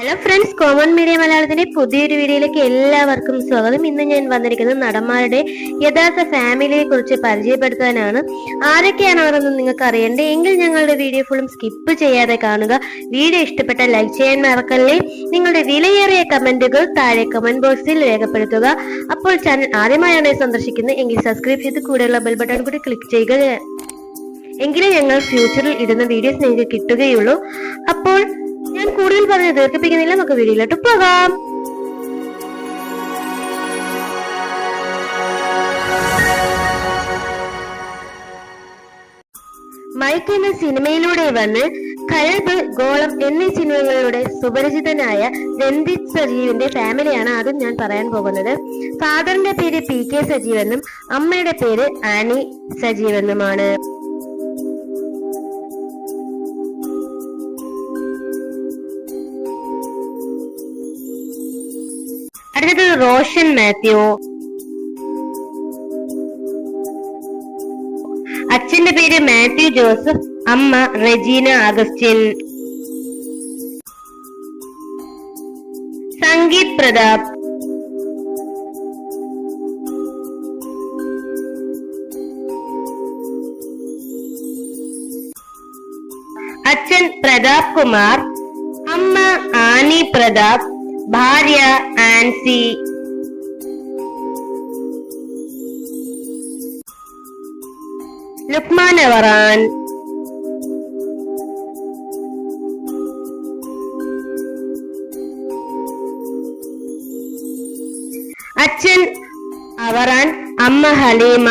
Hello friends common media മലയാളത്തിന്റെ പുതിയൊരു വീഡിയോയിലേക്ക് എല്ലാവർക്കും സ്വാഗതം. ഇന്ന് ഞാൻ വന്നിരിക്കുന്നത് നടന്മാരുടെ യഥാർത്ഥ ഫാമിലിയെ കുറിച്ച് പരിചയപ്പെടുത്താനാണ്. ആരൊക്കെയാണ് അവരെന്ന് നിങ്ങൾക്ക് അറിയണ്ടേ? എങ്കിൽ ഞങ്ങളുടെ വീഡിയോ ഫുള്ളും സ്കിപ്പ് ചെയ്യാതെ കാണുക. വീഡിയോ ഇഷ്ടപ്പെട്ട ലൈക്ക് ചെയ്യാൻ മറക്കല്ലേ? നിങ്ങളുടെ വിലയേറിയ കമന്റുകൾ താഴെ കമന്റ് ബോക്സിൽ രേഖപ്പെടുത്തുക. അപ്പോൾ ചാനൽ ആദ്യമായാണ് സന്ദർശിക്കുന്നത്. എങ്കിൽ സബ്സ്ക്രൈബ് ചെയ്ത് കൂടെയുള്ള ബെൽ ബട്ടൺ കൂടി ക്ലിക്ക് ചെയ്യുക. എങ്കിലേ ഞങ്ങൾ ഫ്യൂച്ചറിൽ ഇടുന്ന വീഡിയോസ് നിങ്ങൾക്ക് കിട്ടുകയുള്ളൂ. അപ്പോൾ ഞാൻ കൂടുതൽ പറഞ്ഞ് ദീർഘിപ്പിക്കുന്നില്ല. നമുക്ക് വീഡിയോയിലോട്ട് പോകാം. മൈക്ക് എന്ന സിനിമയിലൂടെ വന്ന് കഴബ് ഗോളം എന്നീ സിനിമകളിലൂടെ സുപരിചിതനായ രഞ്ജിത് സജീവിന്റെ ഫാമിലിയാണ് ആദ്യം ഞാൻ പറയാൻ പോകുന്നത്. ഫാദറിന്റെ പേര് പി കെ സജീവ് എന്നും അമ്മയുടെ പേര് ആനി സജീവ് എന്നുമാണ്. അടുത്തത് റോഷൻ മാത്യു. അച്ഛന്റെ പേര് മാത്യു ജോസഫ് അമ്മ റെജീന അഗസ്റ്റിൻ സംഗീത് പ്രതാപ്. അച്ഛൻ പ്രതാപ് കുമാർ അമ്മ ആനി പ്രതാപ്. ഭാര്യ ആൻസി ലുക്മാൻ അവറാൻ അച്ഛൻ അവറാൻ അമ്മ ഹലീമ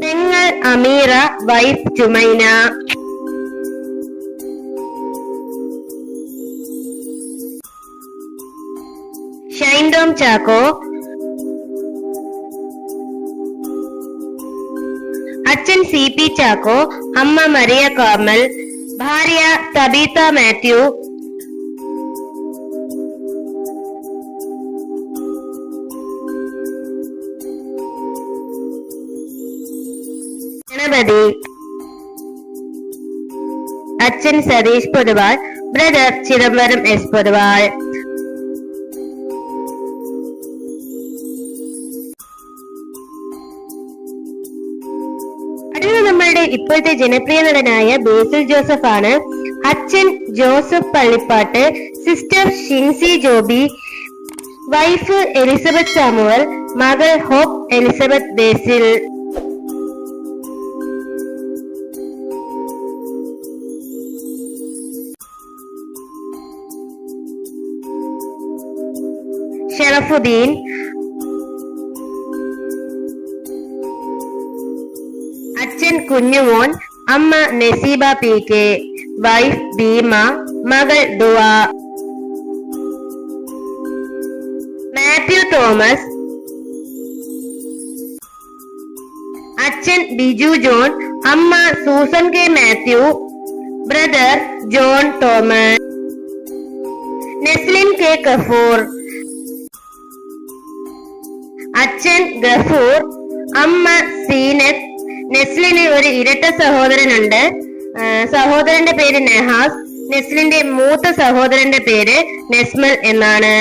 പെങ്ങൾ അമീറ വൈഫ് ചുമൈന ഷൈൻ ടോം ചാക്കോ അച്ഛൻ സി പി ചാക്കോ അമ്മ മരിയ കോർമൽ ഭാര്യ തബീത്ത മാത്യു ഗണപതി അച്ഛൻ സതീഷ് പൊതുവാൾ ബ്രദർ ചിദംബരം എസ് പൊതുവാൾ നമ്മളുടെ ഇപ്പോഴത്തെ ജനപ്രിയ നടനായ ബേസിൽ ജോസഫ് ആണ് അച്ഛൻ Joseph Pallipattu sister Shincy Joby wife Elizabeth Samuel മകൾ ഹോപ്പ് എലിസബത്ത് ബേസിൽ. ഷറഫുദ്ദീൻ അച്ഛൻ കുഞ്ഞുമോൻ അമ്മ Naseeba P K wife Bhima മകൾ ദുവ മാത്യു തോമസ് അച്ഛൻ ബിജു ജോൺ അമ്മ Susan K Mathew brother John Thomas Neslin K Kafoor അച്ഛൻ ഗഫൂർ അമ്മ സീനത്ത് നെസ്ലിന് ഒരു ഇരട്ട സഹോദരനുണ്ട്. സഹോദരന്റെ പേര് നെഹാസ്. നെസ്ലിന്റെ മൂത്ത സഹോദരന്റെ പേര് നെസ്മൽ എന്നാണ്.